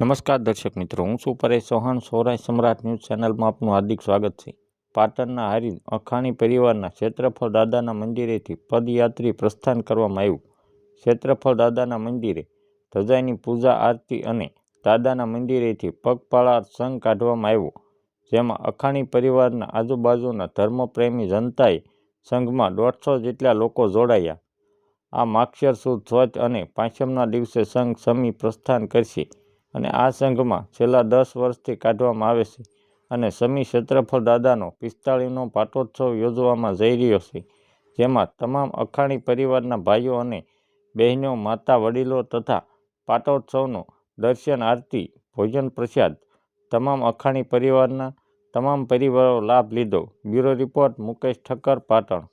નમસ્કાર દર્શક મિત્રો, હું છું પરેશ ચૌહાણ. સૌરાષ્ટ્ર સમ્રાટ ન્યૂઝ ચેનલમાં આપનું હાર્દિક સ્વાગત છે. પાટણના હારી અખાણી પરિવારના ક્ષેત્રફળ દાદાના મંદિરેથી પદયાત્રી પ્રસ્થાન કરવામાં આવ્યું. ક્ષેત્રફળ દાદાના મંદિરે ધજાની પૂજા, આરતી અને દાદાના મંદિરેથી પગપાળા સંઘ કાઢવામાં આવ્યો. જેમાં અખાણી પરિવારના આજુબાજુના ધર્મપ્રેમી જનતાએ સંઘમાં દોઢસો જેટલા લોકો જોડાયા. આ માક્ષર સુદ, સ્વચ્છ અને પાંચમના દિવસે સંઘ સમી પ્રસ્થાન કરશે. અને આ સંઘમાં છેલ્લા દસ વર્ષથી કાઢવામાં આવે છે અને સમી ક્ષેત્રફળ દાદાનો પિસ્તાળીનો પાટોત્સવ યોજવામાં જઈ રહ્યો છે, જેમાં તમામ અખાણી પરિવારના ભાઈઓ અને બહેનો, માતા, વડીલો તથા પાટોત્સવનો દર્શન, આરતી, ભોજન પ્રસાદ, તમામ અખાણી પરિવારના તમામ પરિવારો લાભ લીધો. Bureau report Mukesh Thakkar, Patan.